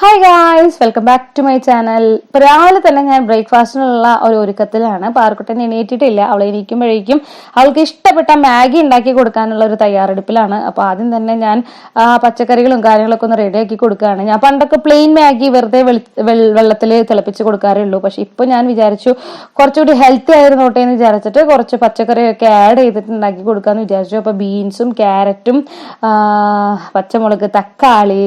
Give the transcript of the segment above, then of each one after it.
Hi guys welcome back to my channel ഇപ്പൊ രാവിലെ തന്നെ ഞാൻ ബ്രേക്ക്ഫാസ്റ്റിനുള്ള ഒരു ഒരുക്കത്തിലാണ്. പാർക്കുട്ടൻ എണീറ്റിട്ടില്ല. അവൾ എണീക്കുമ്പോഴേക്കും അവൾക്ക് ഇഷ്ടപ്പെട്ട മാഗി ഉണ്ടാക്കി കൊടുക്കാനുള്ള ഒരു തയ്യാറെടുപ്പിലാണ്. അപ്പോൾ ആദ്യം തന്നെ ഞാൻ പച്ചക്കറികളും കാര്യങ്ങളൊക്കെ ഒന്ന് റെഡിയാക്കി കൊടുക്കുകയാണ്. ഞാൻ പണ്ടൊക്കെ പ്ലെയിൻ മാഗി വെറുതെ വെള്ളത്തിൽ തിളപ്പിച്ച് കൊടുക്കാറേ ഉള്ളൂ പക്ഷെ ഇപ്പൊ ഞാൻ വിചാരിച്ചു കുറച്ചുകൂടി ഹെൽത്തി ആയിരുന്നോട്ടെ എന്ന് വിചാരിച്ചിട്ട് കുറച്ച് പച്ചക്കറിയൊക്കെ ആഡ് ചെയ്തിട്ട് ഉണ്ടാക്കി കൊടുക്കാന്ന് വിചാരിച്ചു. അപ്പൊ ബീൻസും ക്യാരറ്റും പച്ചമുളക് തക്കാളി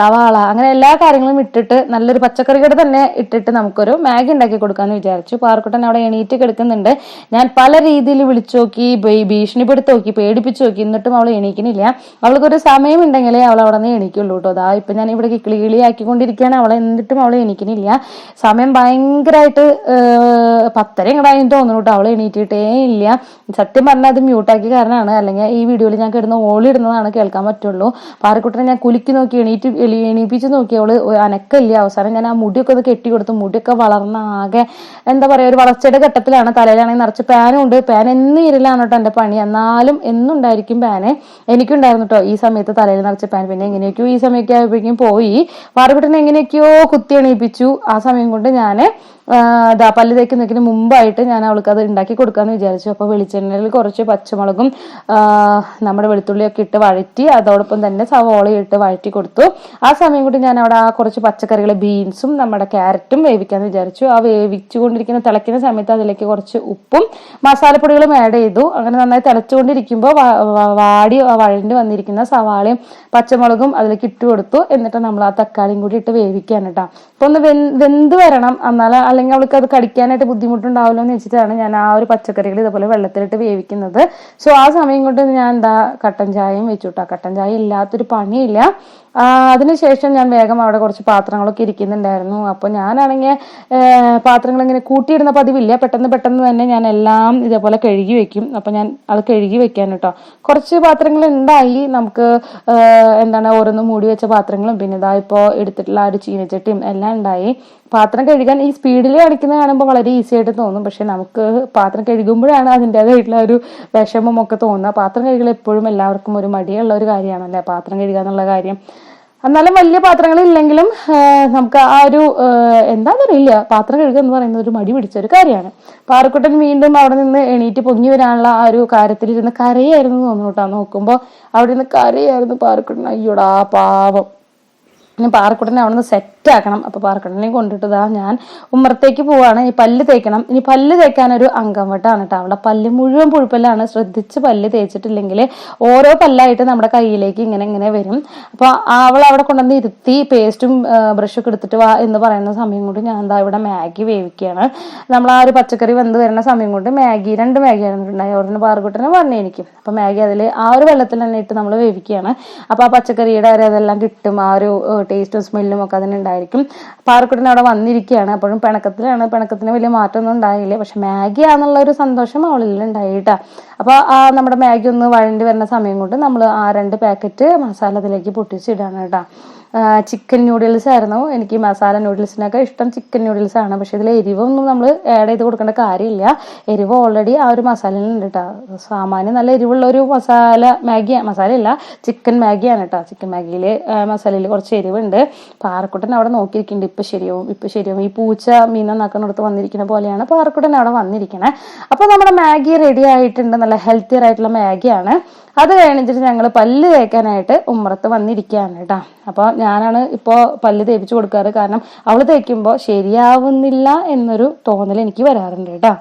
സവാള അങ്ങനെ എല്ലാ കാര്യങ്ങളും ഇട്ടിട്ട് നല്ലൊരു പച്ചക്കറിയുടെ തന്നെ ഇട്ടിട്ട് നമുക്കൊരു മാഗി ഉണ്ടാക്കി കൊടുക്കാന്ന് വിചാരിച്ചു. പാർക്കുട്ടൻ അവിടെ എണീറ്റ് കിടക്കുന്നുണ്ട്. ഞാൻ പല രീതിയിൽ വിളിച്ചു നോക്കി ഭീഷണിപ്പെടുത്തി നോക്കി പേടിപ്പിച്ചു നോക്കി. എന്നിട്ടും അവൾ എണീക്കണില്ല. അവൾക്കൊരു സമയം ഉണ്ടെങ്കിലേ അവൾ അവിടെ നിന്ന് എണീക്കുള്ളൂ കേട്ടോ. അതാ ഇപ്പൊ ഞാൻ ഇവിടെ കിളി കിളിയാക്കിക്കൊണ്ടിരിക്കുകയാണ് അവളെ എന്നിട്ടും അവൾ എണീക്കണില്ല. സമയം ഭയങ്കരമായിട്ട് പത്തര ഇങ്ങടായിട്ട് തോന്നുന്നു കേട്ടോ. അവൾ എണീറ്റിട്ടേ ഇല്ല. സത്യം പറഞ്ഞാൽ അത് മ്യൂട്ടാക്കി കാരണമാണ്. അല്ലെങ്കിൽ ഈ വീഡിയോയിൽ ഞാൻ കിടന്ന് ഓളിടുന്നതാണ് കേൾക്കാൻ പറ്റുള്ളൂ. പാറക്കുട്ടനെ ഞാൻ കുലുക്കി നോക്കി എണീറ്റ് എണീപ്പിച്ച് നോക്കി അവൾ അനക്കില്ല അവസാനം. ഞാൻ ആ മുടിയൊക്കെ ഒന്ന് കെട്ടി കൊടുത്തു. മുടിയൊക്കെ വളർന്ന ആകെ എന്താ പറയാ ഒരു വളർച്ചയുടെ ഘട്ടത്തിലാണ് തലയിലാണെങ്കിൽ നിറച്ച് പാനും ഉണ്ട്. പാൻ എന്നും ഇരലാണ് കേട്ടോ എന്റെ പണി. എന്നാലും എന്നുണ്ടായിരിക്കും പാന്. എനിക്കുണ്ടായിരുന്നു കേട്ടോ ഈ സമയത്ത് തലയിൽ നിറച്ച പാൻ. പിന്നെ എങ്ങനെയൊക്കെയോ ഈ സമയമൊക്കെ ആയപ്പോഴേക്കും പോയി. പാറക്കുട്ടനെ എങ്ങനെയൊക്കെയോ കുത്തി എണീപ്പിച്ചു. ആ സമയം കൊണ്ട് ഞാൻ ദാ പല്ല് തേക്കുന്നതിന് മുമ്പായിട്ട് ഞാൻ അവൾക്ക് അത് ഉണ്ടാക്കി കൊടുക്കാന്ന് വിചാരിച്ചു. അപ്പൊ വെളിച്ചെണ്ണയിൽ കുറച്ച് പച്ചമുളകും നമ്മുടെ വെളുത്തുള്ളിയൊക്കെ ഇട്ട് വഴറ്റി അതോടൊപ്പം തന്നെ സവോള ഇട്ട് വഴറ്റി കൊടുത്തു. ആ സമയം കൂടി ഞാൻ അവിടെ ആ കുറച്ച് പച്ചക്കറികൾ ബീൻസും നമ്മുടെ ക്യാരറ്റും വേവിക്കാന്ന് വിചാരിച്ചു. ആ വേവിച്ചുകൊണ്ടിരിക്കുന്ന തിളയ്ക്കുന്ന സമയത്ത് അതിലേക്ക് കുറച്ച് ഉപ്പും മസാലപ്പൊടികളും ആഡ് ചെയ്തു. അങ്ങനെ നന്നായി തിളച്ചുകൊണ്ടിരിക്കുമ്പോൾ വാടി വഴണ്ടി വന്നിരിക്കുന്ന സവാളയും പച്ചമുളകും അതിലേക്ക് ഇട്ട് കൊടുത്തു. എന്നിട്ട് നമ്മൾ ആ തക്കാളിയും കൂടി ഇട്ട് വേവിക്കാൻ കേട്ടോ. അപ്പൊ ഒന്ന് വെന്ത് വരണം. എന്നാൽ അല്ലെങ്കിൽ അവൾക്ക് അത് കടിക്കാനായിട്ട് ബുദ്ധിമുട്ടുണ്ടാവല്ലോ എന്ന് വെച്ചിട്ടാണ് ഞാൻ ആ ഒരു പച്ചക്കറികൾ ഇതുപോലെ വെള്ളത്തിലിട്ട് വേവിക്കുന്നത്. സോ ആ സമയം കൊണ്ട് ഞാൻ എന്താ കട്ടൻ ചായയും വെച്ചു കേട്ടോ കട്ടൻ ചായ ഇല്ലാത്തൊരു പണിയില്ല. അതിനുശേഷം ഞാൻ വേഗം അവിടെ കുറച്ച് പാത്രങ്ങളൊക്കെ ഇരിക്കുന്നുണ്ടായിരുന്നു. അപ്പൊ ഞാനാണെങ്കിൽ പാത്രങ്ങൾ ഇങ്ങനെ കൂട്ടിയിടുന്ന പതിവില്ല. പെട്ടെന്ന് പെട്ടെന്ന് തന്നെ ഞാൻ എല്ലാം ഇതേപോലെ കഴുകി വെക്കും. അപ്പൊ ഞാൻ അത് കഴുകി വെക്കാൻ കേട്ടോ. കുറച്ച് പാത്രങ്ങൾ ഉണ്ടായി. നമുക്ക് എന്താണ് ഓരോന്ന് മൂടി വെച്ച പാത്രങ്ങളും പിന്നെ ഇതാ ഇപ്പോൾ എടുത്തിട്ടുള്ള ആ ഒരു ചീനച്ചട്ടിയും എല്ലാം ഉണ്ടായി. പാത്രം കഴുകാൻ ഈ സ്പീഡിൽ കാണിക്കുന്നത് കാണുമ്പോൾ വളരെ ഈസി ആയിട്ട് തോന്നും. പക്ഷെ നമുക്ക് പാത്രം കഴുകുമ്പോഴാണ് അതിന്റെതായിട്ടുള്ള ഒരു വിഷമം ഒക്കെ തോന്നുക. പാത്രം കഴുകൽ എപ്പോഴും എല്ലാവർക്കും ഒരു മടിയുള്ള ഒരു കാര്യമാണല്ലേ? പാത്രം കഴുകുക എന്നുള്ള കാര്യം. എന്നാലും വലിയ പാത്രങ്ങൾ ഇല്ലെങ്കിലും നമുക്ക് ആ ഒരു എന്താണെന്നറിയില്ല പാത്രം കഴുകുക എന്ന് പറയുന്നത് ഒരു മടി പിടിച്ച ഒരു കാര്യമാണ്. പാറക്കുട്ടൻ വീണ്ടും അവിടെ നിന്ന് എണീറ്റ് പൊങ്ങി വരാനുള്ള ആ ഒരു കാര്യത്തിൽ ഇരുന്ന് കരയായിരുന്നു തോന്നുന്നു കേട്ടോ. നോക്കുമ്പോൾ അവിടെ നിന്ന് കരയായിരുന്നു പാറക്കുട്ടൻ. അയ്യോടാ പാവം. ഇനി പാറക്കുട്ടനെ അവിടെ നിന്ന് സെറ്റ് ആക്കണം. അപ്പൊ പാറക്കുട്ടനെ കൊണ്ടിട്ടതാ ഞാൻ ഉമ്മറത്തേക്ക് പോവാണ്. ഈ പല്ല് തേക്കണം. ഇനി പല്ല് തേക്കാൻ ഒരു അംഗം വെട്ടാണ് കേട്ടോ അവിടെ. പല്ല് മുഴുവൻ പുഴുപ്പല്ലാണ്. ശ്രദ്ധിച്ച് പല്ല് തേച്ചിട്ടില്ലെങ്കിൽ ഓരോ പല്ലായിട്ട് നമ്മുടെ കയ്യിലേക്ക് ഇങ്ങനെ ഇങ്ങനെ വരും. അപ്പൊ അവൾ അവിടെ കൊണ്ടുവന്ന് ഇരുത്തി പേസ്റ്റും ബ്രഷൊക്കെ എടുത്തിട്ട് വാ എന്ന് പറയുന്ന സമയം കൊണ്ട് ഞാൻ എന്താ ഇവിടെ മാഗി വേവിക്കുകയാണ്. നമ്മൾ ആ ഒരു പച്ചക്കറി വെന്ത് വരുന്ന സമയം കൊണ്ട് മാഗി രണ്ട് മാഗി ആയിരുന്നുണ്ടായി. ഉടനെ പാറക്കുട്ടനെ പറഞ്ഞു എനിക്ക്. അപ്പൊ മാഗി അതിൽ ആ ഒരു വെള്ളത്തിൽ തന്നെ ഇട്ട് നമ്മൾ വേവിക്കുകയാണ്. അപ്പൊ ആ പച്ചക്കറിയുടെ അതെല്ലാം കിട്ടും. ആ ഒരു ടേസ്റ്റും സ്മെല്ലും ഒക്കെ അതിനുണ്ടായിരിക്കും പാറക്കുട്ടൻ അവിടെ വന്നിരിക്കുകയാണ്. അപ്പോഴും പിണക്കത്തിലാണ്. പിണക്കത്തിന് വലിയ മാറ്റമൊന്നും ഉണ്ടായില്ല. പക്ഷെ മാഗി ആണെന്നുള്ള ഒരു സന്തോഷം അവളിൽ ഉണ്ടായിട്ടാ അപ്പൊ ആ നമ്മുടെ മാഗി ഒന്ന് വഴണ്ടി വരുന്ന സമയം കൊണ്ട് നമ്മൾ ആ രണ്ട് പാക്കറ്റ് മസാല അതിലേക്ക് പൊട്ടിച്ചിടാണ് കേട്ടോ. ചിക്കൻ നൂഡിൽസ് ആയിരുന്നു. എനിക്ക് മസാല നൂഡിൽസിനൊക്കെ ഇഷ്ടം ചിക്കൻ നൂഡിൽസ് ആണ്. പക്ഷെ ഇതിൽ എരിവൊന്നും നമ്മൾ ആഡ് ചെയ്ത് കൊടുക്കേണ്ട കാര്യമില്ല. എരിവ് ഓൾറെഡി ആ ഒരു മസാലയിലുണ്ട് കേട്ടോ സാമാന്യം നല്ല എരിവുള്ള ഒരു മസാല മാഗി മസാല ഇല്ല ചിക്കൻ മാഗിയാണ് കേട്ടോ ചിക്കൻ മാഗിയിൽ മസാലയിൽ കുറച്ച് എരിവുണ്ട്. പാറക്കുട്ടൻ അവിടെ നോക്കിയിരിക്കുന്നുണ്ട്. ഇപ്പം ശരിയാവും ഇപ്പം ശരിയാവും. ഈ പൂച്ച മീൻ നന്നാക്കുന്നിടത്ത് വന്നിരിക്കുന്ന പോലെയാണ് പാറക്കുട്ടൻ അവിടെ വന്നിരിക്കണേ. അപ്പോൾ നമ്മുടെ മാഗി റെഡി ആയിട്ടുണ്ട്. നല്ല ഹെൽത്തിയർ ആയിട്ടുള്ള മാഗിയാണ്. അത് കഴിഞ്ഞിട്ട് ഞങ്ങൾ പല്ല് തേക്കാനായിട്ട് ഉമ്മറത്ത് വന്നിരിക്കുകയാണ് കേട്ടോ. അപ്പോൾ ഞാനാണ് ഇപ്പോൾ പല്ല് തേപ്പിച്ച് കൊടുക്കാറ്. കാരണം അവൾ തേക്കുമ്പോൾ ശരിയാവുന്നില്ല എന്നൊരു തോന്നൽ എനിക്ക് വരാറുണ്ട് കേട്ടോ.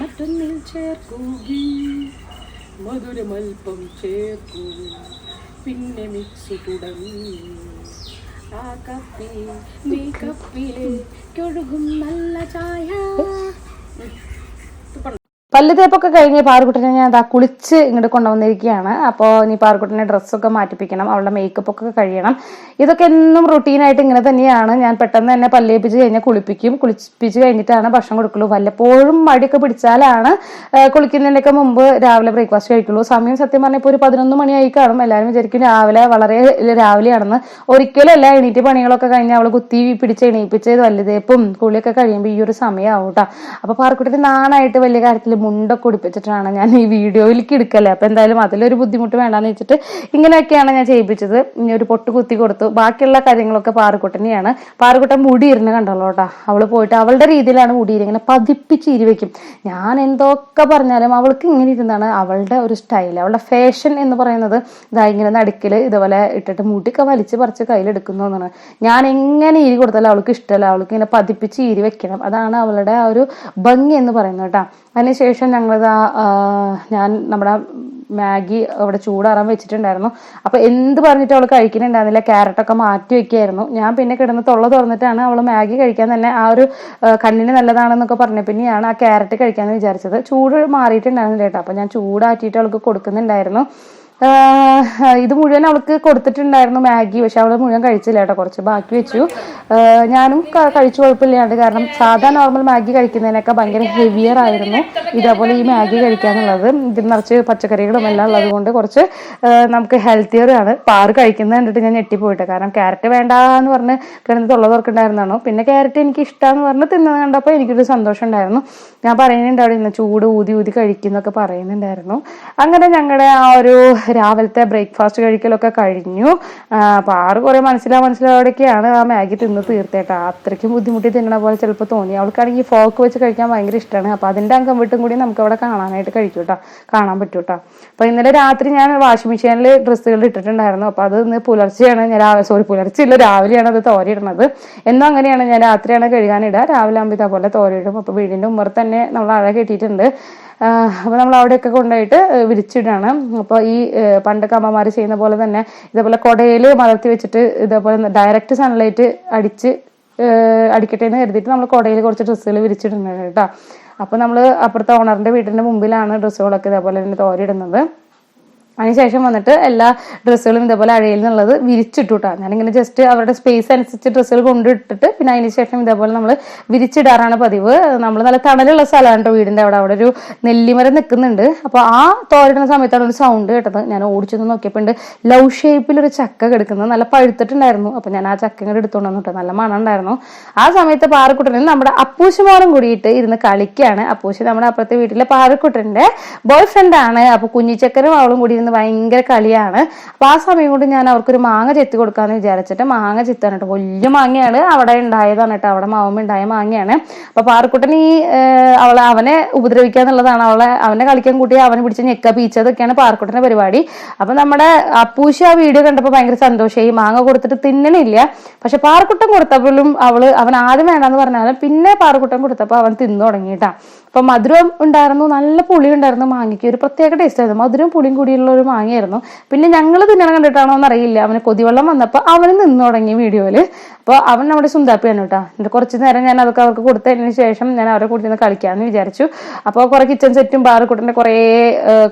മറ്റൊന്നിൽ ചേർക്കുകി മധുരമൽപ്പം ചേർക്കൂ പിന്നെ മിക്സ് തുടങ്ങി. ആ കപ്പി നീ നല്ല ചായ. പല്ല് തേപ്പൊക്കെ കഴിഞ്ഞ് പാറുക്കുട്ടനെ ഞാൻ അതാ കുളിച്ച് ഇങ്ങോട്ട് കൊണ്ടുവന്നിരിക്കുകയാണ്. അപ്പോൾ ഇനി പാറുക്കുട്ടനെ ഡ്രസ്സൊക്കെ മാറ്റിപ്പിക്കണം അവളുടെ മേക്കപ്പ് ഒക്കെ കഴിയണം. ഇതൊക്കെ എന്നും റുട്ടീനായിട്ട് ഇങ്ങനെ തന്നെയാണ്. ഞാൻ പെട്ടെന്ന് തന്നെ പല്ലേപ്പിച്ച് കഴിഞ്ഞാൽ കുളിപ്പിക്കും. കുളിപ്പിച്ച് കഴിഞ്ഞിട്ടാണ് ഭക്ഷണം കൊടുക്കുള്ളൂ വല്ലപ്പോഴും മടിയൊക്കെ പിടിച്ചാലാണ് കുളിക്കുന്നതിന്റെയൊക്കെ മുമ്പ് രാവിലെ ബ്രേക്ക്ഫാസ്റ്റ് കഴിക്കുള്ളൂ സമയം സത്യം പറഞ്ഞാൽ ഇപ്പോൾ ഒരു പതിനൊന്ന് മണിയായി കാണും. എല്ലാവരും വിചാരിക്കും രാവിലെ വളരെ രാവിലെയാണെന്ന്. ഒരിക്കലും അല്ല എണീറ്റ് പണികളൊക്കെ കഴിഞ്ഞ് അവൾ കുത്തി പിടിച്ച് എണീപ്പിച്ച് വലുതേപ്പും കുളിയൊക്കെ കഴിയുമ്പോൾ ഈ ഒരു സമയമാവും കേട്ടോ അപ്പോൾ പാറക്കുട്ടി നാണായിട്ട് വലിയ കാര്യത്തിൽ മുണ്ടൊക്കെ ഉടിപ്പിച്ചിട്ടാണ് ഞാൻ ഈ വീഡിയോയിലേക്ക് എടുക്കല്ലേ അപ്പൊ എന്തായാലും അതിലൊരു ബുദ്ധിമുട്ട് വേണ്ടാന്ന് വെച്ചിട്ട് ഇങ്ങനെയൊക്കെയാണ് ഞാൻ ചെയ്യിപ്പിച്ചത്. ഇനി ഒരു പൊട്ട് കുത്തി കൊടുത്തു. ബാക്കിയുള്ള കാര്യങ്ങളൊക്കെ പാറുക്കുട്ടനെയാണ് പാറുക്കുട്ടൻ മുടി ഇരുന്ന് കണ്ടല്ലോ കേട്ടോ അവൾ പോയിട്ട് അവളുടെ രീതിയിലാണ് മുടി ഇങ്ങനെ പതിപ്പിച്ച് ഇരി വെക്കും. ഞാൻ എന്തൊക്കെ പറഞ്ഞാലും അവൾക്ക് ഇങ്ങനെ ഇരുന്നാണ് അവളുടെ ഒരു സ്റ്റൈൽ അവളുടെ ഫാഷൻ എന്ന് പറയുന്നത് ഇതാ ഇങ്ങനെ നടുക്കിൽ ഇതുപോലെ ഇട്ടിട്ട് മുടിയൊക്കെ വലിച്ച് പറിച്ച് കയ്യിലെടുക്കുന്നു എന്നാണ്. ഞാൻ എങ്ങനെ ഇരി കൊടുത്താലും അവൾക്ക് ഇഷ്ടമല്ല. അവൾക്ക് ഇങ്ങനെ പതിപ്പിച്ച് ഇരി വെക്കണം. അതാണ് അവളുടെ ആ ഒരു ഭംഗി എന്ന് പറയുന്നത് കേട്ടോ അതിനുശേഷം ഞങ്ങളിത് ഞാൻ നമ്മുടെ മാഗി അവിടെ ചൂടാറാൻ വെച്ചിട്ടുണ്ടായിരുന്നു. അപ്പൊ എന്ത് പറഞ്ഞിട്ട് അവൾ കഴിക്കുന്നുണ്ടായിരുന്നില്ല. ക്യാരറ്റൊക്കെ മാറ്റി വെക്കായിരുന്നു. ഞാൻ പിന്നെ കിടന്ന് തൊള്ള തുറന്നിട്ടാണ് അവൾ മാഗി കഴിക്കാൻ തന്നെ ആ ഒരു കണ്ണിന് നല്ലതാണെന്നൊക്കെ പറഞ്ഞ പിന്നെയാണ് ആ ക്യാരറ്റ് കഴിക്കാന്ന് വിചാരിച്ചത്. ചൂട് മാറിയിട്ടുണ്ടായിരുന്നില്ല കേട്ടോ. അപ്പൊ ഞാൻ ചൂടാറ്റിയിട്ട് അവൾക്ക് കൊടുക്കുന്നുണ്ടായിരുന്നു. ഇത് മുഴുവൻ അവൾക്ക് കൊടുത്തിട്ടുണ്ടായിരുന്നു മാഗി പക്ഷെ അവൾ മുഴുവൻ കഴിച്ചില്ല കേട്ടോ കുറച്ച് ബാക്കി വെച്ചു. ഞാനും കഴിച്ചു കുഴപ്പമില്ലാണ്ട് കാരണം സാധാ നോർമൽ മാഗി കഴിക്കുന്നതിനൊക്കെ ഭയങ്കര ഹെവിയർ ആയിരുന്നു ഇതേപോലെ ഈ മാഗി കഴിക്കാന്നുള്ളത്. ഇതിൽ നിറച്ച് പച്ചക്കറികളും എല്ലാം ഉള്ളത് കൊണ്ട് കുറച്ച് നമുക്ക് ഹെൽത്തിയർ ആണ്. പാറ് കഴിക്കുന്നത് കണ്ടിട്ട് ഞാൻ ഞെട്ടിപ്പോയിട്ട്. കാരണം ക്യാരറ്റ് വേണ്ട എന്ന് പറഞ്ഞ് കിടന്ന് തൊള്ള പിന്നെ ക്യാരറ്റ് എനിക്ക് ഇഷ്ടമാന്ന് പറഞ്ഞ് തിന്നത് കണ്ടപ്പോൾ എനിക്കൊരു സന്തോഷം ഉണ്ടായിരുന്നു. ഞാൻ പറയുന്നുണ്ട് അവിടെ ഇന്ന് ചൂട് ഊതി ഊതി കഴിക്കുന്നൊക്കെ പറയുന്നുണ്ടായിരുന്നു. അങ്ങനെ ഞങ്ങളുടെ ആ ഒരു രാവിലത്തെ ബ്രേക്ക്ഫാസ്റ്റ് കഴിക്കലൊക്കെ കഴിഞ്ഞു. അപ്പോൾ ആറ് കുറേ മനസ്സിലാ മനസ്സിലാവടൊക്കെയാണ് ആ മാഗി തിന്ന് തീർത്തേട്ടാ. അത്രയ്ക്കും ബുദ്ധിമുട്ടി തിന്നണ പോലെ ചിലപ്പോൾ തോന്നി. അവൾക്കാണെങ്കിൽ ഫോക്ക് വെച്ച് കഴിക്കാൻ ഭയങ്കര ഇഷ്ടമാണ് അപ്പോൾ അതിന്റെ അംഗം വീട്ടും കൂടി നമുക്ക് അവിടെ കാണാനായിട്ട് കഴിക്കും കേട്ടോ കാണാൻ പറ്റും കേട്ടോ അപ്പോൾ ഇന്നലെ രാത്രി ഞാൻ വാഷിംഗ് മെഷീനിൽ ഡ്രസ്സുകൾ ഇട്ടിട്ടുണ്ടായിരുന്നു. അപ്പോൾ അത് ഇന്ന് പുലർച്ചെയാണ്. ഞാൻ സോറി പുലർച്ചെ ഇല്ല രാവിലെയാണ് അത് തോരയിടുന്നത്. എന്നും അങ്ങനെയാണ്. ഞാൻ രാത്രിയാണ് കഴുകാനിടുക. രാവിലെ ആകുമ്പോൾ ഇതേപോലെ തോരയിടും. അപ്പോൾ വീടിന്റെ ഉമ്മർ തന്നെ നമ്മൾ അഴ കെട്ടിയിട്ടുണ്ട്. അപ്പോൾ നമ്മൾ അവിടെയൊക്കെ കൊണ്ടുപോയിട്ട് വിരിച്ചിടാണ്. അപ്പോൾ ഈ പണ്ടൊക്കെ അമ്മമാർ ചെയ്യുന്ന പോലെ തന്നെ ഇതേപോലെ കുടയിൽ മലർത്തി വെച്ചിട്ട് ഇതേപോലെ ഡയറക്റ്റ് സൺലൈറ്റ് അടിച്ച് അടിക്കട്ടെ എന്ന് കരുതിയിട്ട് നമ്മൾ കുടയിൽ കുറച്ച് ഡ്രസ്സുകൾ വിരിച്ചിടുന്നുണ്ട് കേട്ടോ. അപ്പോൾ നമ്മൾ അപ്പുറത്തെ ഓണറിന്റെ വീടിന്റെ മുമ്പിലാണ് ഡ്രസ്സുകളൊക്കെ ഇതേപോലെ തന്നെ തോരിടുന്നത് അതിനുശേഷം വന്നിട്ട് എല്ലാ ഡ്രസ്സുകളും ഇതേപോലെ അഴയിൽ നിന്നുള്ളത് വിരിച്ചിട്ടു ഞാനിങ്ങനെ ജസ്റ്റ് അവരുടെ സ്പേസ് അനുസരിച്ച് ഡ്രസ്സുകൾ കൊണ്ടിട്ടിട്ട് പിന്നെ അതിന് ശേഷം ഇതേപോലെ നമ്മൾ വിരിച്ചിടാറാണ് പതിവ്. നമ്മൾ നല്ല തണലുള്ള സ്ഥലമാണ് കേട്ടോ വീടിന്റെ അവിടെ. അവിടെ ഒരു നെല്ലിമരം നിൽക്കുന്നുണ്ട് അപ്പോൾ ആ തോരിടുന്ന സമയത്താണ് ഒരു സൗണ്ട് കേട്ടത്. ഞാൻ ഓടിച്ചൊന്ന് നോക്കിയപ്പോൾ ഉണ്ട് ലവ് ഷേപ്പിൽ ഒരു ചക്ക കിടക്കുന്നത് നല്ല പഴുത്തിട്ടുണ്ടായിരുന്നു. അപ്പോൾ ഞാൻ ആ ചക്ക ഇങ്ങോട്ട് എടുത്തോണ്ട് വന്നിട്ട് നല്ല മണം ഉണ്ടായിരുന്നു. ആ സമയത്ത് പാറക്കുട്ടനിൽ നമ്മുടെ അപ്പൂശുമോനും കൂടിയിട്ട് ഇരുന്ന് കളിക്കുകയാണ് അപ്പൂശ് നമ്മുടെ അപ്പുറത്തെ വീട്ടിലെ പാറക്കുട്ടന്റെ ബോയ് ഫ്രണ്ട് ആണ്. അപ്പൊ കുഞ്ഞിച്ചക്കനും അവളും കൂടി ഇരുന്ന് ഭയങ്കര കളിയാണ്. അപ്പൊ ആ സമയം കൊണ്ട് ഞാൻ അവർക്കൊരു മാങ്ങ ചെത്തി കൊടുക്കാന്ന് വിചാരിച്ചിട്ട് മാങ്ങ ചെത്താണ് കേട്ടോ വലിയ മാങ്ങയാണ് അവിടെ ഉണ്ടായതാണ് കേട്ടോ അവിടെ മാവുമ്പോ ഉണ്ടായ മാങ്ങയാണ്. അപ്പൊ പാറക്കുട്ടൻ ഈ അവളെ അവനെ ഉപദ്രവിക്കുക എന്നുള്ളതാണ്. അവളെ അവനെ കളിക്കാൻ കൂട്ടി അവനെ പിടിച്ച് ഞെക്ക പീച്ചതൊക്കെയാണ് പാറക്കുട്ടന്റെ പരിപാടി. അപ്പൊ നമ്മുടെ അപ്പൂശി ആ വീഡിയോ കണ്ടപ്പോൾ ഭയങ്കര സന്തോഷമായി. മാങ്ങ കൊടുത്തിട്ട് തിന്നണില്ല. പക്ഷെ പാറക്കുട്ടൻ കൊടുത്തപ്പോഴും അവൾ അവൻ ആദ്യം വേണ്ടെന്ന് പറഞ്ഞാലും പിന്നെ പാറക്കുട്ടൻ കൊടുത്തപ്പോൾ അവൻ തിന്നു തുടങ്ങിയിട്ടാ. അപ്പൊ മധുരം ഉണ്ടായിരുന്നു നല്ല പുളി ഉണ്ടായിരുന്നു മാങ്ങയ്ക്ക്. ഒരു പ്രത്യേക ടേസ്റ്റ് ആയിരുന്നു. മധുരം പുളിയും കൂടിയുള്ള ഒരു മാങ്ങയായിരുന്നു. പിന്നെ ഞങ്ങൾ തിന്നണം കണ്ടിട്ടാണോ എന്നറിയില്ല. അവന് കൊതിവെള്ളം വന്നപ്പോൾ അവന് നിന്ന് തുടങ്ങി വീഡിയോയിൽ. അപ്പോൾ അവൻ നമ്മുടെ സുന്ദാപ്പിയാണ് കേട്ടോ. എന്നിട്ട് കുറച്ച് നേരം ഞാൻ അതൊക്കെ അവർക്ക് കൊടുത്തതിന് ശേഷം ഞാൻ അവരെ കൂടി നിന്ന് കളിക്കാമെന്ന് വിചാരിച്ചു. അപ്പോൾ കുറെ കിച്ചൺ സെറ്റും ബാറുകൂട്ടിന്റെ കുറേ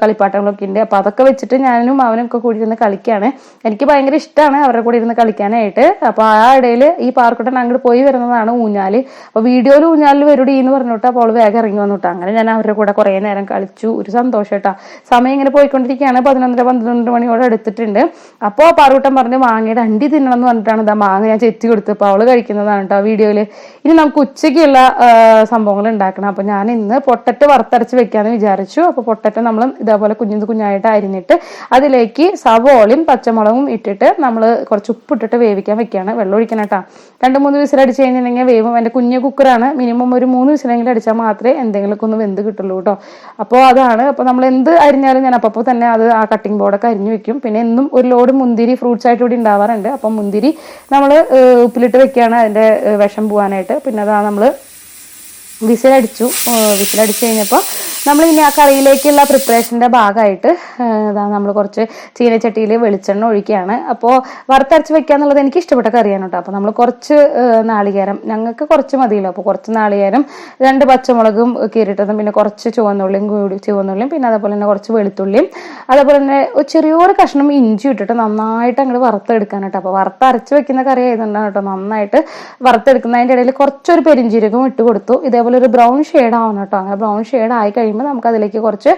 കളിപ്പാട്ടങ്ങളൊക്കെ ഉണ്ട്. അപ്പോൾ അതൊക്കെ വെച്ചിട്ട് ഞാനും അവനും ഒക്കെ കൂടി ഇരുന്ന് കളിക്കുകയാണ് എനിക്ക് ഭയങ്കര ഇഷ്ടമാണ് അവരുടെ കൂടി ഇരുന്ന് കളിക്കാനായിട്ട്. അപ്പോൾ ആ ഇടയിൽ ഈ പാർക്കുട്ടൻ അങ്ങോട്ട് പോയി വരുന്നതാണ് ഊഞ്ഞാൽ. അപ്പോൾ വീഡിയോയിൽ ഊഞ്ഞാലിൽ വരുടി എന്ന് പറഞ്ഞിട്ട്. അപ്പോൾ വേഗം ഇറങ്ങി വന്നു കേട്ടോ അങ്ങനെ ഞാൻ അവരുടെ കൂടെ കുറേ നേരം കളിച്ചു. ഒരു സന്തോഷം കേട്ടോ. സമയം ഇങ്ങനെ പോയിക്കൊണ്ടിരിക്കുകയാണ്. പതിനൊന്നര പന്ത്രണ്ട് മണിയോടെ എടുത്തിട്ടുണ്ട്. അപ്പോൾ പാർക്കുട്ടൻ പറഞ്ഞ് മാങ്ങയുടെ അണ്ടി തിന്നണം എന്ന് പറഞ്ഞിട്ടാണ് ഇതാ മാങ്ങ ഞാൻ ചെത്തി കൊടുത്തത് അപ്പോൾ അവൾ കഴിക്കുന്നതാണ് കേട്ടോ വീഡിയോയിൽ ഇനി നമുക്ക് ഉച്ചയ്ക്കുള്ള സംഭവങ്ങൾ ഉണ്ടാക്കണം. അപ്പോൾ ഞാൻ ഇന്ന് പൊട്ടറ്റ് വറുത്തരച്ച് വെക്കാന്ന് വിചാരിച്ചു. അപ്പോൾ പൊട്ടറ്റ് നമ്മൾ ഇതേപോലെ കുഞ്ഞു കുഞ്ഞായിട്ട് അരിഞ്ഞിട്ട് അതിലേക്ക് സവോളയും പച്ചമുളകും ഇട്ടിട്ട് നമ്മൾ കുറച്ച് ഉപ്പിട്ടിട്ട് വേവിക്കാൻ വെക്കുകയാണ് വെള്ളം ഒഴിക്കണം കേട്ടോ രണ്ട് മൂന്ന് വിസിൽ അടിച്ച് കഴിഞ്ഞിട്ടുണ്ടെങ്കിൽ വേവും. എന്റെ കുഞ്ഞു കുക്കറാണ്. മിനിമം ഒരു മൂന്ന് വിസിലെങ്കിലും അടിച്ചാൽ മാത്രമേ എന്തെങ്കിലുമൊക്കെ ഒന്ന് വെന്ത് കിട്ടുള്ളൂ കേട്ടോ അപ്പോൾ അതാണ്. അപ്പോൾ നമ്മൾ എന്ത് അരിഞ്ഞാലും ഞാൻ അപ്പോൾ തന്നെ അത് ആ കട്ടിംഗ് ബോർഡൊക്കെ അരിഞ്ഞു വെക്കും. പിന്നെ എന്നും ഒരു ലോഡ് മുന്തിരി ഫ്രൂട്ട്സ് ആയിട്ട് കൂടി ഉണ്ടാവാറുണ്ട്. അപ്പം മുന്തിരി നമ്മൾ ഉപ്പിലിട്ട് വെക്കുകയാണ് അതിന്റെ വിഷം പോകാനായിട്ട് പിന്നെ അതാ നമ്മൾ വിസിലടിച്ചു. വിസിലടിച്ച് കഴിഞ്ഞപ്പോൾ നമ്മൾ ഇനി ആ കറിയിലേക്കുള്ള പ്രിപ്പറേഷന്റെ ഭാഗമായിട്ട് നമ്മൾ കുറച്ച് ചീനച്ചട്ടിയിൽ വെളിച്ചെണ്ണ ഒഴിക്കുകയാണ്. അപ്പോൾ വറുത്തരച്ച് വെക്കുക എന്നുള്ളത് എനിക്ക് ഇഷ്ടപ്പെട്ട കറിയാണ് കേട്ടോ അപ്പോൾ നമ്മൾ കുറച്ച് നാളികേരം ഞങ്ങൾക്ക് കുറച്ച് മതിയല്ലോ. അപ്പോൾ കുറച്ച് നാളികേരം രണ്ട് പച്ചമുളകും കീറിട്ടതും പിന്നെ കുറച്ച് ചുവന്നുള്ളിയും കൂടി ചുവന്നുള്ളിയും പിന്നെ അതേപോലെ തന്നെ കുറച്ച് വെളുത്തുള്ളിയും അതേപോലെ തന്നെ ചെറിയൊരു കഷ്ണം ഇഞ്ചി ഇട്ടിട്ട് നന്നായിട്ട് അങ്ങോട്ട് വറുത്തെടുക്കാൻ കേട്ടോ അപ്പോൾ വറുത്തരച്ച് വെക്കുന്ന കറി ആയതുകൊണ്ടാണ് കേട്ടോ നന്നായിട്ട് വറുത്തെടുക്കുന്നതിന്റെ ഇടയിൽ കുറച്ചൊരു പെരിഞ്ചീരകം ഇട്ട് കൊടുത്തു. ഇതേപോലെ ഒരു ബ്രൗൺ ഷെയ്ഡ് ആവണം കേട്ടോ അങ്ങനെ ബ്രൗൺ ഷെയ്ഡ് ആയി കഴിയുമ്പോൾ കഴിയുമ്പോൾ നമുക്ക് അതിലേക്ക് കുറച്ച്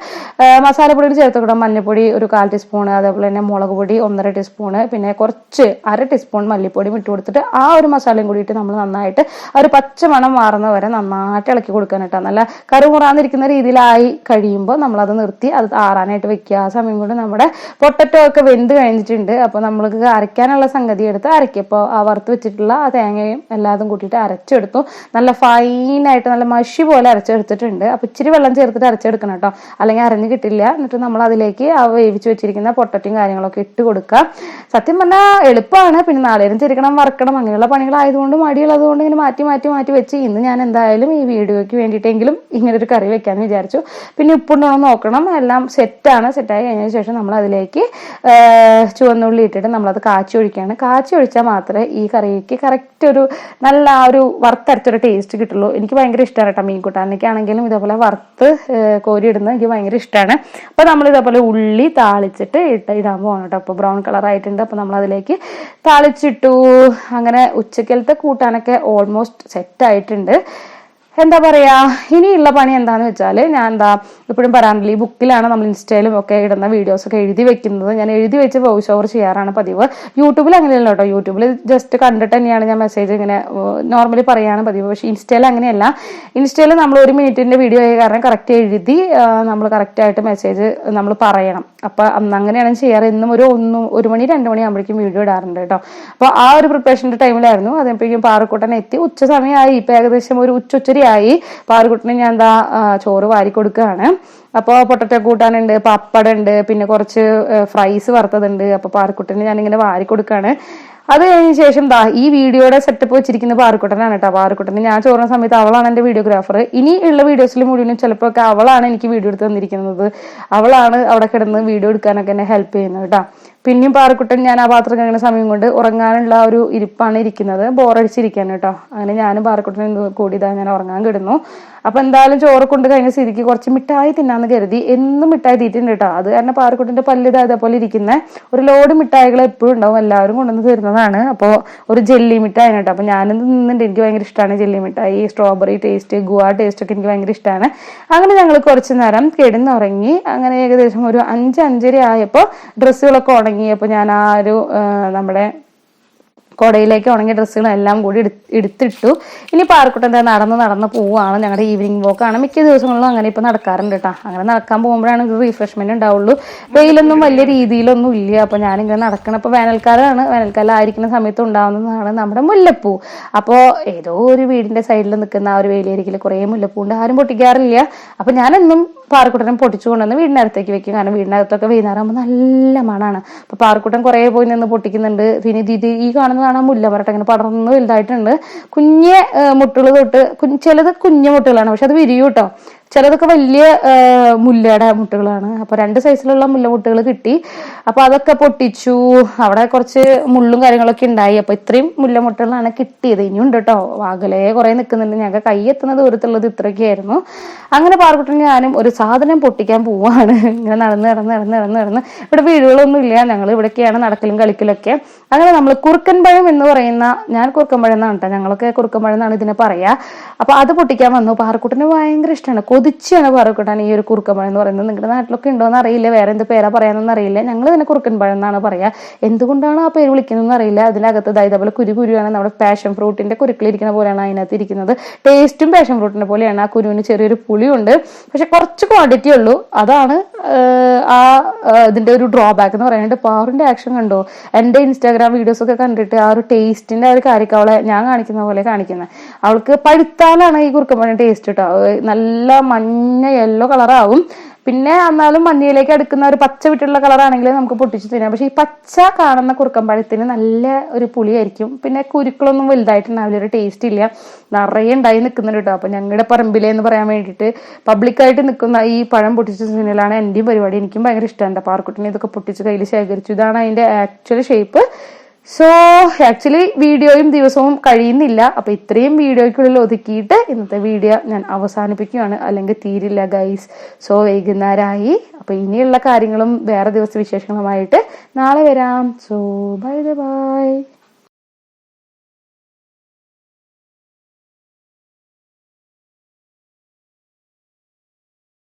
മസാലപ്പൊടി ചേർത്ത് കൊടുക്കാം മഞ്ഞൾപ്പൊടി ഒരു കാൽ ടീസ്പൂൺ അതേപോലെ തന്നെ മുളക് പൊടി ഒന്നര ടീസ്പൂണ് പിന്നെ കുറച്ച് അര ടീസ്പൂൺ മല്ലിപ്പൊടിയും ഇട്ട് കൊടുത്തിട്ട് ആ ഒരു മസാലയും കൂടിയിട്ട് നമ്മൾ നന്നായിട്ട് ആ ഒരു പച്ചമണം മാറുന്ന വരെ നന്നായിട്ട് ഇളക്കി കൊടുക്കാൻ കേട്ടോ. നല്ല കറുമുറാന്നിരിക്കുന്ന രീതിയിലായി കഴിയുമ്പോൾ നമ്മളത് നിർത്തി അത് ആറാനായിട്ട് വെക്കുക. ആ സമയം കൊണ്ട് നമ്മുടെ പൊട്ടറ്റോ ഒക്കെ വെന്ത് കഴിഞ്ഞിട്ടുണ്ട്. അപ്പോൾ നമ്മൾക്ക് അരയ്ക്കാനുള്ള സംഗതി എടുത്ത് അരയ്ക്കുക അപ്പോൾ ആ വറുത്ത് വെച്ചിട്ടുള്ള ആ തേങ്ങയും എല്ലാതും കൂട്ടിയിട്ട് അരച്ചെടുത്തു. നല്ല ഫൈനായിട്ട് നല്ല മഷി പോലെ അരച്ചെടുത്തിട്ടുണ്ട്. അപ്പോൾ ഇച്ചിരി വെള്ളം ചേർത്തിട്ട് അരച്ചെടുക്കണം കേട്ടോ. അല്ലെങ്കിൽ അരഞ്ഞ് കിട്ടില്ല. എന്നിട്ട് നമ്മൾ അതിലേക്ക് ആ വേവിച്ച് വെച്ചിരിക്കുന്ന പൊട്ടറ്റും കാര്യങ്ങളൊക്കെ ഇട്ട് കൊടുക്കുക. സത്യം പറഞ്ഞാൽ എളുപ്പമാണ്. പിന്നെ നാളേരം ചിരിക്കണം വറക്കണം അങ്ങനെയുള്ള പണികളായതുകൊണ്ട് മടിയുള്ളതുകൊണ്ട് ഇങ്ങനെ മാറ്റി മാറ്റി മാറ്റി വെച്ച് ഇന്ന് ഞാൻ എന്തായാലും ഈ വീഡിയോയ്ക്ക് വേണ്ടിയിട്ടെങ്കിലും ഇങ്ങനെ ഒരു കറി വെക്കാമെന്ന് വിചാരിച്ചു. പിന്നെ ഉപ്പുണ്ടോ നോക്കണം. എല്ലാം സെറ്റാണ് സെറ്റായി കഴിഞ്ഞതിന് ശേഷം നമ്മൾ അതിലേക്ക് ചുവന്നുള്ളി ഇട്ടിട്ട് നമ്മളത് കാച്ചി ഒഴിക്കുകയാണ്. കാച്ചി ഒഴിച്ചാൽ മാത്രമേ ഈ കറിക്ക് കറക്റ്റ് ഒരു നല്ല ആ ഒരു വറുത്തരച്ചൊരു ടേസ്റ്റ് കിട്ടുള്ളൂ. എനിക്ക് ഭയങ്കര ഇഷ്ടമാണ് കേട്ടോ മീൻ കൂട്ടാനൊക്കെയാണെങ്കിലും ഇതേപോലെ വറുത്ത് ആ, കോരി ഇടുന്നത് എനിക്ക് ഭയങ്കര ഇഷ്ടമാണ് അപ്പോൾ നമ്മൾ ഇതേപോലെ ഉള്ളി താളിച്ചിട്ട് ഇട്ട് ഇടാൻ പോകണം കേട്ടോ. അപ്പോൾ ബ്രൗൺ കളർ ആയിട്ടുണ്ട്. അപ്പോൾ നമ്മൾ അതിലേക്ക് താളിച്ചിട്ടു. അങ്ങനെ ഉച്ചക്കലത്തെ കൂട്ടാനൊക്കെ ഓൾമോസ്റ്റ് സെറ്റ് ആയിട്ടുണ്ട്. എന്താ പറയാ ഇനിയുള്ള പണി എന്താന്ന് വെച്ചാൽ ഞാൻ എന്താ എപ്പോഴും പറയാറില്ല ഈ ബുക്കിലാണ് നമ്മൾ ഇൻസ്റ്റയിലും ഒക്കെ ഇടുന്ന വീഡിയോസ് ഒക്കെ എഴുതി വെക്കുന്നത്. ഞാൻ എഴുതി വെച്ച് വോയിസ് ഓവർ ചെയ്യാറാണ് പതിവ്. യൂട്യൂബിൽ അങ്ങനെയല്ല കേട്ടോ. യൂട്യൂബിൽ ജസ്റ്റ് കണ്ടിട്ട് തന്നെയാണ് ഞാൻ മെസ്സേജ് ഇങ്ങനെ നോർമലി പറയാണ് പതിവ്. പക്ഷേ ഇൻസ്റ്റയിൽ അങ്ങനെയല്ല. ഇൻസ്റ്റയിൽ നമ്മൾ ഒരു മിനിറ്റിന്റെ വീഡിയോ ആയ കാരണം കറക്റ്റ് എഴുതി നമ്മൾ കറക്റ്റ് ആയിട്ട് മെസ്സേജ് നമ്മൾ പറയണം. അപ്പൊ അങ്ങനെയാണ് ചെയ്യാറ്. എന്നും ഒരു ഒന്ന് ഒരു മണി രണ്ട് മണി ആകുമ്പോഴേക്കും വീഡിയോ ഇടാറുണ്ട് കേട്ടോ. അപ്പോൾ ആ ഒരു പ്രിപ്പറേഷന്റെ ടൈമിലായിരുന്നു അതപ്പോഴേക്കും പാറക്കൂട്ടൻ എത്തി. ഉച്ച സമയമായി. ഇപ്പൊ ഏകദേശം ഒരു ഉച്ചൊച്ചരിയായി പാറുകുട്ടിന് ഞാൻ എന്താ ചോറ് വാരി കൊടുക്കുകയാണ്. അപ്പോൾ പൊട്ടറ്റോ കൂട്ടാനുണ്ട് പപ്പടം ഉണ്ട് പിന്നെ കുറച്ച് ഫ്രൈസ് വറുത്തതുണ്ട്. അപ്പൊ ഞാൻ ഇങ്ങനെ വാരി കൊടുക്കുകയാണ്. അത് കഴിഞ്ഞ ശേഷം ദാ ഈ വീഡിയോയുടെ സെറ്റപ്പ് വെച്ചിരിക്കുന്ന പാറുക്കുട്ടനാണ് കേട്ടോ. പാറുക്കുട്ടന് ഞാൻ ചോറുന്ന സമയത്ത് അവളാണ് എന്റെ വീഡിയോഗ്രാഫർ ഇനി ഉള്ള വീഡിയോസിൽ മുഴുവനും ചിലപ്പോൾ ഒക്കെ അവളാണ് എനിക്ക് വീഡിയോ എടുത്ത് തന്നിരിക്കുന്നത്. അവളാണ് അവിടെ കിടന്ന് വീഡിയോ എടുക്കാനൊക്കെ എന്നെ ഹെൽപ്പ് ചെയ്യുന്നത് കേട്ടോ. പിന്നെയും പാറക്കുട്ടൻ ഞാൻ ആ പാത്രം കഴിക്കുന്ന സമയം കൊണ്ട് ഉറങ്ങാനുള്ള ഒരു ഇരിപ്പാണ് ഇരിക്കുന്നത്. ബോറടിച്ചിരിക്കാൻ കേട്ടോ. അങ്ങനെ ഞാനും പാറക്കുട്ടനും കൂടി ഇതാ ഞാൻ ഉറങ്ങാൻ കിടന്നു. അപ്പൊ എന്തായാലും ചോറ് കൊണ്ട് കഴിഞ്ഞ സ്ഥിതിക്ക് കുറച്ച് മിഠായി തിന്നാന്ന് കരുതി. എന്നും മിഠായി തീറ്റുണ്ട് കേട്ടോ. അത് കാരണം പാറക്കുട്ടിന്റെ പല്ല് ഇതാ ഇതേപോലെ ഇരിക്കുന്ന. ഒരു ലോഡ് മിഠായികൾ എപ്പോഴും ഉണ്ടാവും. എല്ലാവരും കൊണ്ടുവന്ന് തരുന്നതാണ്. അപ്പോൾ ഒരു ജെല്ലി മിഠായി കേട്ടോ. അപ്പൊ ഞാനും തിന്നുന്നുണ്ട് എനിക്ക് ഭയങ്കര ഇഷ്ടമാണ് ജെല്ലി മിഠായി. സ്ട്രോബെറി ടേസ്റ്റ് ഗുവാ ടേസ്റ്റ് ഒക്കെ എനിക്ക് ഭയങ്കര ഇഷ്ടമാണ് അങ്ങനെ ഞങ്ങൾ കുറച്ച് നേരം കിടന്നുറങ്ങി. അങ്ങനെ ഏകദേശം ഒരു അഞ്ച് അഞ്ചര ആയപ്പോൾ ഡ്രസ്സുകളൊക്കെ ഉണങ്ങിയപ്പോൾ ഞാൻ ആ ഒരു നമ്മുടെ കുടയിലേക്ക് ഉണങ്ങിയ ഡ്രസ്സുകളെല്ലാം കൂടി എടുത്ത് എടുത്തിട്ടു. ഇനി പാർക്കുട്ടൻ എന്താ നടന്ന് നടന്ന് പോവുകയാണ് ഞങ്ങളുടെ ഈവനിങ് വോക്കാണ് മിക്ക ദിവസങ്ങളിലും അങ്ങനെ ഇപ്പോൾ നടക്കാറുണ്ട് കേട്ടോ അങ്ങനെ നടക്കാൻ പോകുമ്പോഴാണ് റീഫ്രഷ്മെന്റ് ഉണ്ടാവുള്ളൂ. വെയിലൊന്നും വലിയ രീതിയിലൊന്നും ഇല്ല. അപ്പോൾ ഞാനിങ്ങനെ നടക്കണം ഇപ്പൊ വേനൽക്കാലമാണ് വേനൽക്കാലം ആയിരിക്കുന്ന സമയത്ത് ഉണ്ടാവുന്നതാണ് നമ്മുടെ മുല്ലപ്പൂ. അപ്പോൾ ഏതോ ഒരു വീടിന്റെ സൈഡിൽ നിൽക്കുന്ന ആ ഒരു വേലിയരികിൽ കുറേ മുല്ലപ്പൂ ഉണ്ട് ആരും പൊട്ടിക്കാറില്ല. അപ്പോൾ ഞാനെന്നും പാറക്കുട്ടനെ പൊട്ടിച്ചു കൊണ്ടുവന്ന് വീടിനകത്തേക്ക് വെക്കും. കാരണം വീടിനകത്തൊക്കെ വൈകുന്നേരം നല്ല മണാണ്. അപ്പൊ പാറക്കുട്ടൻ കുറേ പോയി നിന്ന് പൊട്ടിക്കുന്നുണ്ട്. പിന്നെ ഇത് ഈ കാണുന്നതാണ് മുല്ലമരട്ട് അങ്ങനെ പടർന്ന് വലുതായിട്ടുണ്ട്. കുഞ്ഞ് മുട്ടുകൾ തൊട്ട് ചിലത് കുഞ്ഞു മുട്ടുകളാണ്. പക്ഷെ അത് വിരിയും കേട്ടോ. ചിലതൊക്കെ വലിയ മുല്ലയുടെ മുട്ടുകളാണ്. അപ്പൊ രണ്ട് സൈസിലുള്ള മുല്ലമുട്ടുകൾ കിട്ടി. അപ്പൊ അതൊക്കെ പൊട്ടിച്ചു. അവിടെ കുറച്ച് മുള്ളും കാര്യങ്ങളൊക്കെ ഉണ്ടായി. അപ്പൊ ഇത്രയും മുല്ലമുട്ടുകളാണ് കിട്ടിയത്. ഇനിയുണ്ട് കേട്ടോ അകലെ കുറെ നിൽക്കുന്നുണ്ട് ഞങ്ങൾക്ക് കൈ എത്തുന്ന ദൂരത്തുള്ളത് ഇത്രയൊക്കെയായിരുന്നു. അങ്ങനെ പാർക്കുട്ടിന് ഞാനും ഒരു സാധനം പൊട്ടിക്കാൻ പോവാണ്. ഇങ്ങനെ നടന്ന് നടന്ന് നടന്ന് നടന്ന് നടന്ന്. ഇവിടെ വീടുകളൊന്നും ഇല്ല. ഞങ്ങൾ ഇവിടെയൊക്കെയാണ് നടക്കലും കളിക്കലൊക്കെ. അങ്ങനെ നമ്മൾ കുറുക്കൻ പഴം എന്ന് പറയുന്ന ഞാൻ കുറുക്കൻ പഴം എന്നാണ് കേട്ടോ ഞങ്ങളൊക്കെ കുറുക്കൻ പഴം എന്നാണ് ഇതിനെ പറയാ. അപ്പൊ അത് പൊട്ടിക്കാൻ വന്നു. പാർക്കുട്ടിന് ഭയങ്കര ഇഷ്ടമാണ് കൊതിച്ചാണ് പാറക്കുട്ടാൻ ഈ ഒരു കുറുക്കൻ പഴം എന്ന് പറയുന്നത്. നിങ്ങളുടെ നാട്ടിലൊക്കെ ഉണ്ടോ എന്ന് അറിയില്ല വേറെ എന്ത് പേരാ പറയാനൊന്നും അറിയില്ല. ഞങ്ങൾ ഇതിനെ കുറുക്കൻ പഴം എന്നാണ് പറയാ. എന്തുകൊണ്ടാണ് ആ പേര് വിളിക്കുന്നതെന്ന് അറിയില്ല. അതിനകത്ത് ദാ ഇതേപോലെ കുരു കുരുവാണ്. നമ്മുടെ പാഷൻ ഫ്രൂട്ടിന്റെ കുരുക്കളിരിക്കുന്ന പോലെയാണ് അതിനകത്ത് ഇരിക്കുന്നത്. ടേസ്റ്റും പാഷൻ ഫ്രൂട്ടിന്റെ പോലെയാണ് ആ കുരുവിന് ചെറിയൊരു പുളിയുണ്ട്. പക്ഷെ കുറച്ച് ക്വാണ്ടിറ്റി ഉള്ളൂ. അതാണ് ആ ഇതിന്റെ ഒരു ഡ്രോബാക്ക് എന്ന് പറയുന്നത്. പാറിന്റെ ആക്ഷൻ കണ്ടോ? എന്റെ ഇൻസ്റ്റാഗ്രാം വീഡിയോസ് ഒക്കെ കണ്ടിട്ട് ആ ഒരു ടേസ്റ്റിന്റെ ആ ഒരു കാര്യമൊക്കെ അവളെ ഞാൻ കാണിക്കുന്ന പോലെ കാണിക്കുന്നത് അവൾക്ക് പഴുത്താലാണ് ഈ കുറുക്കൻ പഴം ടേസ്റ്റ് കേട്ടോ നല്ല മഞ്ഞ യെല്ലോ കളറാവും പിന്നെ എന്നാലും മഞ്ഞയിലേക്ക് അടുക്കുന്ന ഒരു പച്ച വിട്ടുള്ള കളറാണെങ്കിൽ നമുക്ക് പൊട്ടിച്ച് തിന്നാം. പക്ഷെ ഈ പച്ച കാണുന്ന കുറുക്കമ്പഴത്തിന് നല്ല ഒരു പുളിയായിരിക്കും. പിന്നെ കുരുക്കളൊന്നും വലുതായിട്ടുണ്ടാവില്ല ഒരു ടേസ്റ്റ് ഇല്ല. നിറയെ ഉണ്ടായി നിൽക്കുന്നുണ്ട് കേട്ടോ. അപ്പൊ ഞങ്ങളുടെ പറമ്പിലെ എന്ന് പറയാൻ വേണ്ടിയിട്ട് പബ്ലിക്കായിട്ട് നിൽക്കുന്ന ഈ പഴം പൊട്ടിച്ച സിനിമയിലാണ് എന്റെയും പരിപാടി. എനിക്കും ഭയങ്കര ഇഷ്ടമാണ് പാർക്കുട്ടിനെ ഇതൊക്കെ പൊട്ടിച്ച് കയ്യിൽ ശേഖരിച്ചു. ഇതാണ് അതിന്റെ ആക്ച്വൽ ഷേപ്പ് സോ ആക്ച്വലി വീഡിയോയും ദിവസവും കഴിയുന്നില്ല. അപ്പൊ ഇത്രയും വീഡിയോയ്ക്കുള്ളിൽ ഒതുക്കിയിട്ട് ഇന്നത്തെ വീഡിയോ ഞാൻ അവസാനിപ്പിക്കുകയാണ്. അല്ലെങ്കിൽ തീരില്ല ഗൈസ് സോ വൈകുന്നേരമായി അപ്പൊ ഇനിയുള്ള കാര്യങ്ങളും വേറെ ദിവസ വിശേഷങ്ങളുമായിട്ട് നാളെ വരാം. So bye bye